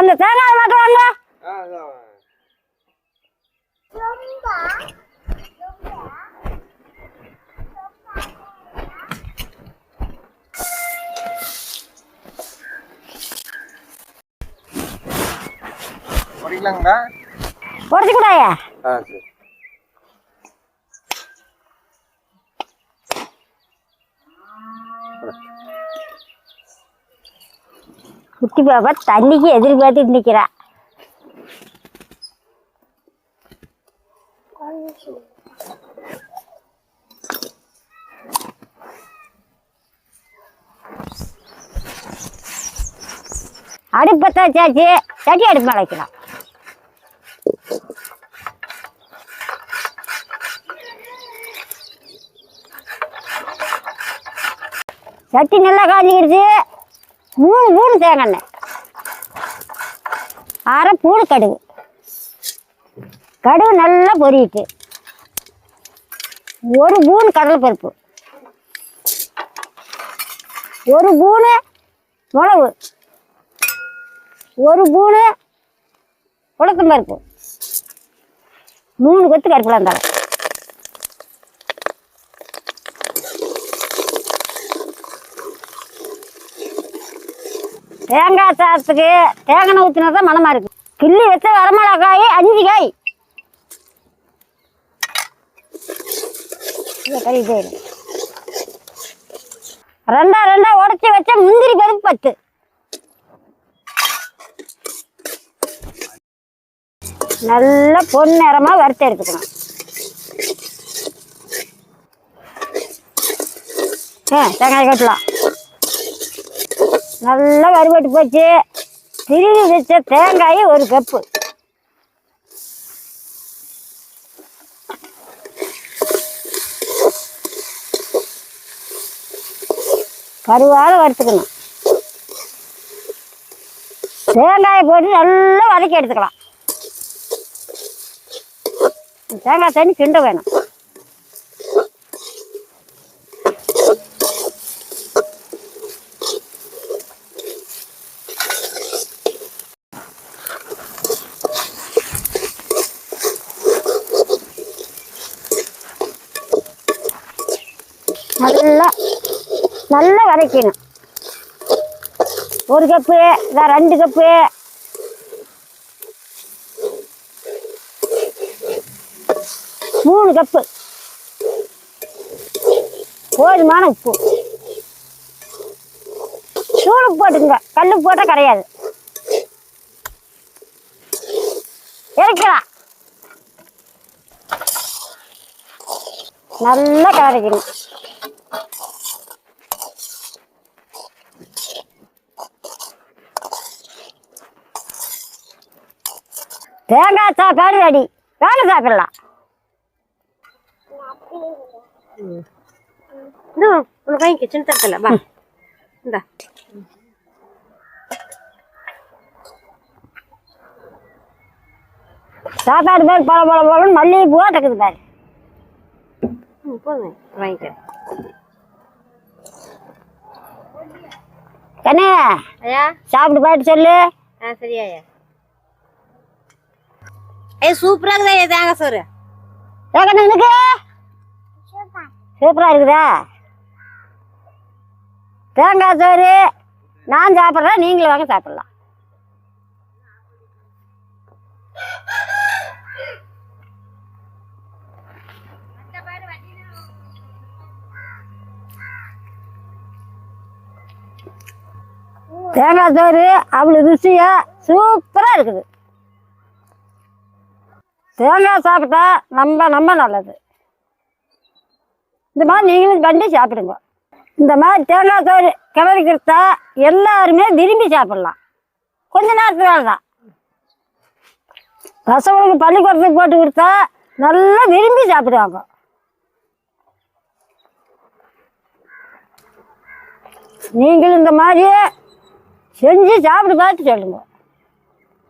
இந்த தேங்காய் மட்டும் வாங்க படிக்கலாங்களா உடச்சி கூடாயா. ஆ சரி. குட்டி பாப்பா தண்ணிக்கு எதிர்பார்த்துட்டு நிக்கிறா. அடுப்பத்தாச்சாச்சு சட்டி அடுப்பு மேல சட்டி நல்லா காஞ்சிக்கிடுச்சு. மூணு மூணு தேங்காய் எண்ணெய். அரை பூடு கடுகு. கடுகு நல்லா பொரியிட்டு ஒரு பூன் கடலைப்பருப்பு. ஒரு பூனு மிளகு. ஒரு பூனு உளுத்தம்பருப்பு. மூணு கொத்து கருப்பிலாம் தரேன் தேங்காய் சாதத்துக்கு தேங்காய் ஊற்றினா தான் மனமாக இருக்கு. கிள்ளி வச்ச வரமிளகாய் அஞ்சு காய். ரெண்டா ரெண்டா உடச்சி வச்ச முந்திரி பருப்பு பத்து நல்லா பொன்னிறமா வறுத்து எடுத்துக்கணும். ஆ தேங்காய் கட்டலாம். நல்லா வறுபட்டு போச்சு. திருவி வச்ச தேங்காய் ஒரு கப்பு கருவாத வறுத்துக்கணும். தேங்காயை போட்டு நல்லா வதக்கி எடுத்துக்கலாம். தேங்காய் தண்ணி கிண்ட வேணும். நல்லா நல்லா வதக்கணும். ஒரு கப்பு இதான் ரெண்டு கப்பு மூணு கப்பு போதுமான உப்பு. சூடு போட்டுங்க கல்லு போட்டால் கிடையாது இறக்கலாம். நல்லா கலரிக்கணும் தேங்காய் சாப்பாடு ரெடி. வேலை சாப்பிடலாம். உனக்கு வாங்கிக்க சின்ன தரத்தில் வா. இந்த. சாப்பாடு பேர் பல பல பழம் மல்லிகை பூவா தக்குது பாரு. போதும் வாங்கிக்க. கண்ணே ஐயா? சாப்பிட்டு பார்த்து சொல்லு. ஆ சரியா ஐயா சூப்பராக இருக்குதா? ஐயா தேங்காய் சோறு. ஏக்கண்ணே எனக்கு? சூப்பராக இருக்குதா? தேங்காய் சோறு நான் சாப்பிட்றேன் நீங்களும் வாங்க சாப்பிடலாம். தேங்காய் சோறு அவ்வளோ ருசியா சூப்பராக இருக்குது. தேங்காய் சாப்பிட்டா ரொம்ப ரொம்ப நல்லது. இந்த மாதிரி நீங்களும் கண்டு சாப்பிடுங்க. இந்த மாதிரி தேங்காய் சோறு கிளறி கொடுத்தா எல்லாருமே விரும்பி சாப்பிடலாம். கொஞ்ச நேரத்துக்கு தான். பசங்களுக்கு பள்ளிக்கூடத்துக்கு போட்டு கொடுத்தா நல்லா விரும்பி சாப்பிடுவாங்க. நீங்களும் இந்த மாதிரி செஞ்சு சாப்பிட்டு பார்த்து சொல்லுங்கள்